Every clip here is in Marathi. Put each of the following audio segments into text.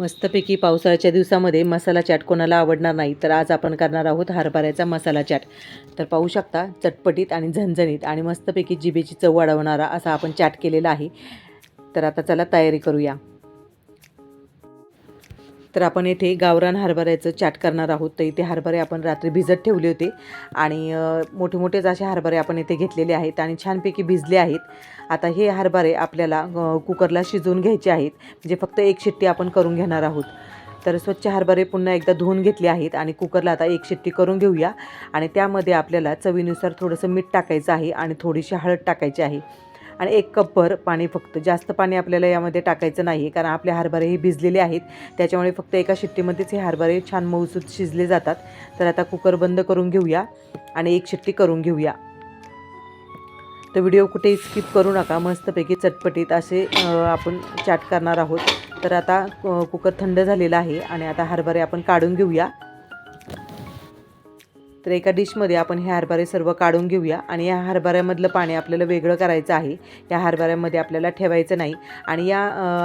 मस्तपैकी पावसाळ्याच्या दिवसामध्ये मसाला चाट कोणाला आवडणार नाही तर आज आपण करणार आहोत हरभऱ्याचा मसाला चाट. तर पाहू शकता चटपटीत आणि झणझणीत आणि मस्तपैकी जिभेची चव वाढवणारा असा आपण चाट केलेला आहे. तर आता चला तयारी करूया. तर आपण येथे गावरान हरभऱ्याचं चाट करणार आहोत. तर इथे हरभरे आपण रात्री भिजत ठेवले होते. आणि मोठे मोठेच असे हरभरे आपण इथे घेतलेले आहेत आणि छानपैकी भिजले आहेत. आता हे हरभरे आपल्याला कुकरला शिजवून घ्यायचे आहेत. म्हणजे फक्त एक शिट्टी आपण करून घेणार आहोत. तर स्वच्छ हरभरे पुन्हा एकदा धुवून घेतले आहेत आणि कुकरला आता एक शिट्टी करून घेऊया. आणि त्यामध्ये आपल्याला चवीनुसार थोडंसं मीठ टाकायचं आहे आणि थोडीशी हळद टाकायची आहे. आणि एक कपभर पाणी फक्त. जास्त पाणी आपल्याला यामध्ये टाकायचं नाही आहे कारण आपले हरभरे हे भिजलेले आहेत. त्याच्यामुळे फक्त एका शिट्टीमध्येच हे हरभरे छान मऊसूत शिजले जातात. तर आता कुकर बंद करून घेऊया आणि एक शिट्टी करून घेऊया. तर व्हिडिओ कुठेही स्किप करू नका. मस्तपैकी चटपटीत असे आपण चाट करणार आहोत. तर आता कुकर थंड झालेला आहे आणि आता हरभरे आपण काढून घेऊया. तर एका डिशमध्ये आपण हे हरभरे सर्व काढून घेऊया आणि या हरभऱ्यामधलं पाणी आपल्याला वेगळं करायचं आहे. या हरभऱ्यामध्ये आपल्याला ठेवायचं नाही आणि या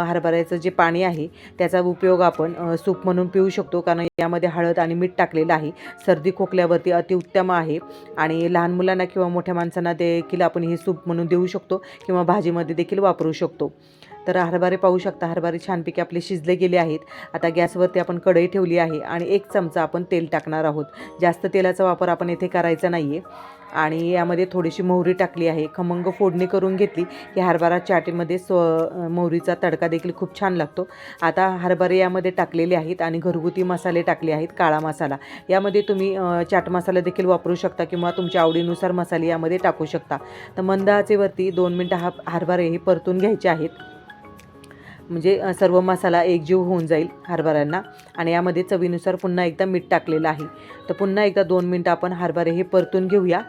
हरभऱ्याचं जे पाणी आहे त्याचा उपयोग आपण सूप म्हणून पिऊ शकतो कारण यामध्ये हळद आणि मीठ टाकलेलं आहे. सर्दी खोकल्यावरती अतिउत्तम आहे आणि लहान मुलांना किंवा मोठ्या माणसांना देखील आपण हे सूप म्हणून देऊ शकतो किंवा भाजीमध्ये देखील वापरू शकतो. तर हरभरे पाहू शकता हरभरे छानपैकी आपले शिजले गेले आहेत. आता गॅसवरती आपण कढई ठेवली आहे आणि एक चमचा आपण तेल टाकणार आहोत. जास्त तेलाचा वापर आपण इथे करायचा नाही आहे आणि यामध्ये थोडीशी मोहरी टाकली आहे. खमंग फोडणी करून घेतली की हरभरा चाटीमध्ये स्व मोहरीचा तडका देखील खूप छान लागतो. आता हरभरे यामध्ये टाकलेले आहेत आणि घरगुती मसाले टाकले आहेत काळा मसाला. यामध्ये तुम्ही चाट मसाला देखील वापरू शकता किंवा तुमच्या आवडीनुसार मसाले यामध्ये टाकू शकता. तर मंद आचेवरती दोन मिनटं हा हरभरे हे परतून घ्यायचे आहेत. म्हणजे सर्व मसाला एकजीव होऊन जाईल हरभऱ्यांना. आणि यामध्ये चवीनुसार पुन्हा एकदा मीठ टाकलेलं आहे. तर पुन्हा एकदा दोन मिनटं आपण हरभरे हे परतून घेऊया.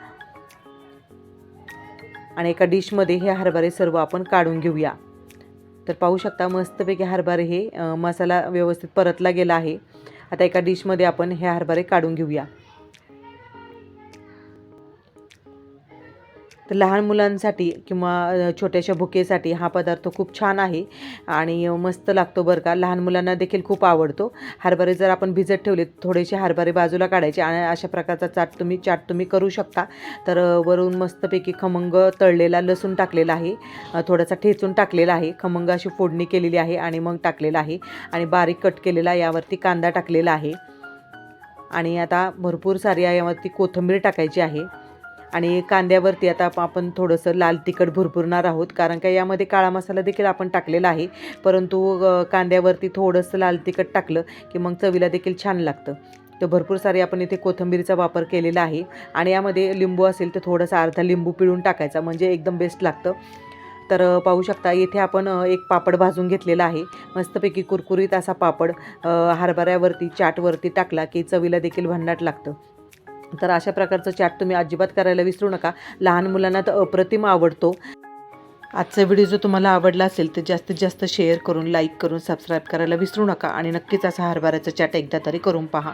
आणि एका डिशमध्ये हे हरभरे सर्व आपण काढून घेऊया. तर पाहू शकता मस्तपैकी हरभरे हे मसाला व्यवस्थित परतला गेला आहे. आता एका डिशमध्ये आपण हे हरभरे काढून घेऊया. तर लहान मुलांसाठी किंवा छोट्याशा भुकेसाठी हा पदार्थ खूप छान आहे आणि मस्त लागतो बरं का. लहान मुलांना देखील खूप आवडतो. हरभरे जर आपण भिजत ठेवले थोडेसे हरभरे बाजूला काढायचे आणि अशा प्रकारचा चाट तुम्ही चाट तुम्ही करू शकता. तर वरून मस्तपैकी खमंग तळलेला लसूण टाकलेला आहे. थोडासा ठेचून टाकलेला आहे. खमंग अशी फोडणी केलेली आहे आणि मग टाकलेला आहे. आणि बारीक कट केलेला यावरती कांदा टाकलेला आहे. आणि आता भरपूर सारी यावरती कोथिंबीर टाकायची आहे. आणि कांद्यावरती आता आपण थोडंसं लाल तिखट भरपूरणार आहोत कारण का यामध्ये काळा मसाला देखील आपण टाकलेला आहे. परंतु कांद्यावरती थोडंसं लाल तिखट टाकलं की मग चवीला देखील छान लागतं. तर भरपूर सारी आपण इथे कोथंबीरीचा वापर केलेला आहे. आणि यामध्ये लिंबू असेल तर थोडंसं अर्धा लिंबू पिळून टाकायचा म्हणजे एकदम बेस्ट लागतं. तर पाहू शकता येथे आपण एक पापड भाजून घेतलेला आहे. मस्तपैकी कुरकुरीत असा पापड हरभऱ्यावरती चाटवरती टाकला की चवीला देखील भन्नाट लागतं. तर अशा प्रकारचं चॅट तुम्ही अजिबात करायला विसरू नका. लहान मुलांना तर अप्रतिम आवडतो. आजचा व्हिडिओ जो तुम्हाला आवडला असेल तर जास्तीत जास्त शेअर करून लाईक करून सबस्क्राईब करायला विसरू नका. आणि नक्कीच असा हरभऱ्याचा चॅट एकदा तरी करून पहा.